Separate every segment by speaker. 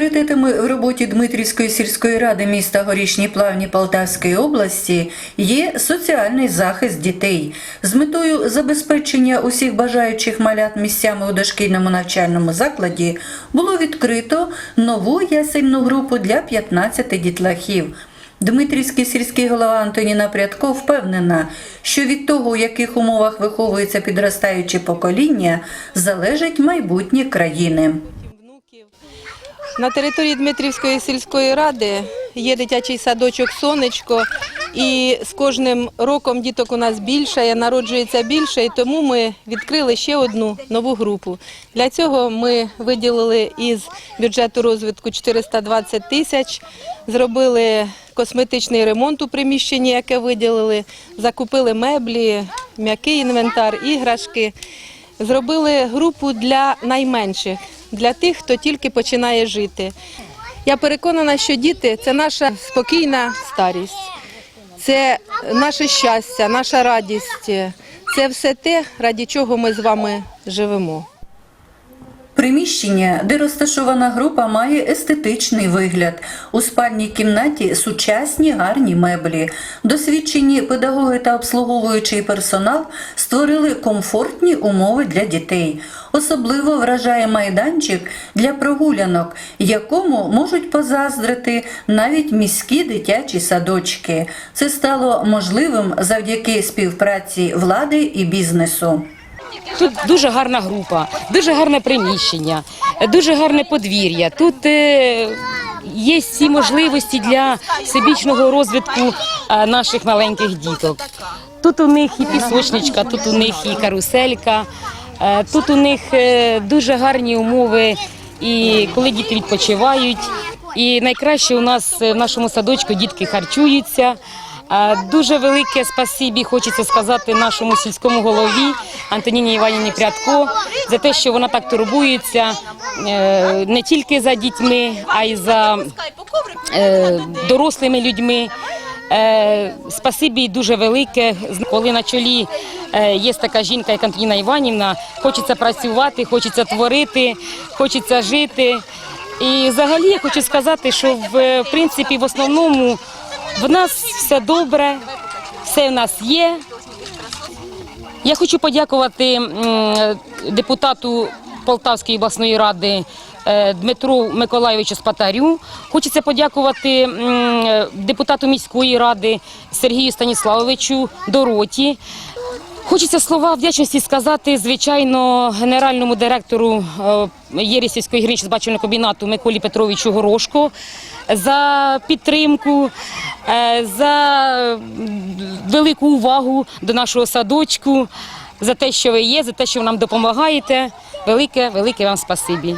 Speaker 1: Пріоритетами в роботі Дмитрівської сільської ради міста Горішні Плавні Полтавської області є соціальний захист дітей з метою забезпечення усіх бажаючих малят місцями у дошкільному навчальному закладі було відкрито нову ясельну групу для 15 дітлахів. Дмитрівський сільський голова Антоніна Прядко впевнена, що від того, у яких умовах виховується підростаюче покоління, залежить майбутнє країни.
Speaker 2: На території Дмитрівської сільської ради є дитячий садочок Сонечко, і з кожним роком діток у нас більше, народжується більше, і тому ми відкрили ще одну нову групу. Для цього ми виділили із бюджету розвитку 420 тисяч, зробили косметичний ремонт у приміщенні, яке виділили, закупили меблі, м'який інвентар, іграшки. Зробили групу для найменших, для тих, хто тільки починає жити. Я переконана, що діти це наша спокійна старість, це наше щастя, наша радість, це все те, раді чого ми з вами живемо.
Speaker 1: Приміщення, де розташована група, має естетичний вигляд. У спальній кімнаті сучасні гарні меблі. Досвідчені педагоги та обслуговуючий персонал створили комфортні умови для дітей. Особливо вражає майданчик для прогулянок, якому можуть позаздрити навіть міські дитячі садочки. Це стало можливим завдяки співпраці влади і бізнесу.
Speaker 3: Тут дуже гарна група, дуже гарне приміщення, дуже гарне подвір'я. Тут е, є всі можливості для всебічного розвитку е, наших маленьких діток. Тут у них і пісочничка, тут у них і каруселька, е, тут у них дуже гарні умови, і коли діти відпочивають. І найкраще у нас в нашому садочку дітки харчуються. Дуже велике спасибі хочеться сказати нашому сільському голові Антоніні Іванівні Прядко за те, що вона так турбується е, не тільки за дітьми, а й за е, дорослими людьми. Е, Спасибі дуже велике. Коли на чолі є така жінка, як Антоніна Іванівна, хочеться працювати, хочеться творити, хочеться жити. І взагалі я хочу сказати, що в принципі в основному в нас все добре, все в нас є. Я хочу подякувати депутату Полтавської обласної ради е, Дмитру Миколайовичу Спатарю. Хочеться подякувати депутату міської ради Сергію Станіславовичу Дороті. Хочеться слова вдячності сказати, звичайно, генеральному директору е, Єрісівської гірничо збачувального комбінату Миколі Петровичу Горошко за підтримку, е, за велику увагу до нашого садочку, за те, що ви є, за те, що ви нам допомагаєте. Велике, велике вам спасибі.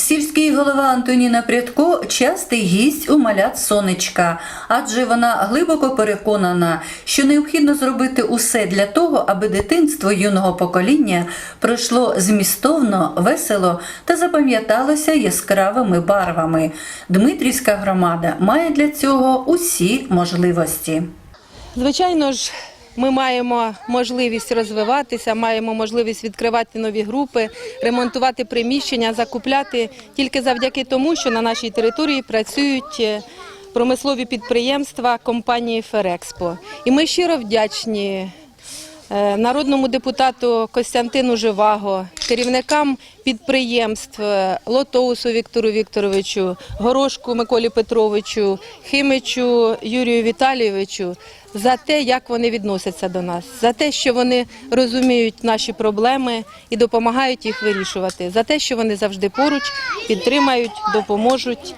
Speaker 1: Сільський голова Антоніна Прядко частий гість у малят сонечка, адже вона глибоко переконана, що необхідно зробити усе для того, аби дитинство юного покоління пройшло змістовно, весело та запам'яталося яскравими барвами. Дмитрівська громада має для цього усі можливості.
Speaker 2: Звичайно ж, ми маємо можливість розвиватися, маємо можливість відкривати нові групи, ремонтувати приміщення, закупляти тільки завдяки тому, що на нашій території працюють е, промислові підприємства компанії Ферекспо. І ми щиро вдячні народному депутату Костянтину Живаго, керівникам підприємств е, Лотоусу Віктору Вікторовичу, Горошку Миколі Петровичу, Химичу Юрію Віталійовичу за те, як вони відносяться до нас, за те, що вони розуміють наші проблеми і допомагають їх вирішувати, за те, що вони завжди поруч підтримають, допоможуть.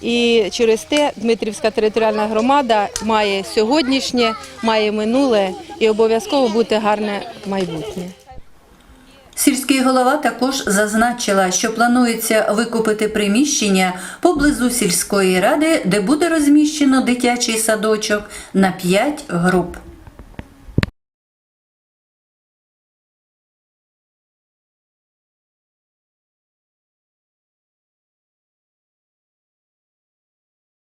Speaker 2: І через те Дмитрівська територіальна громада має сьогоднішнє, має минуле і обов'язково буде гарне майбутнє.
Speaker 1: Сільський голова також зазначила, що планується викупити приміщення поблизу сільської ради, де буде розміщено дитячий садочок на 5 груп.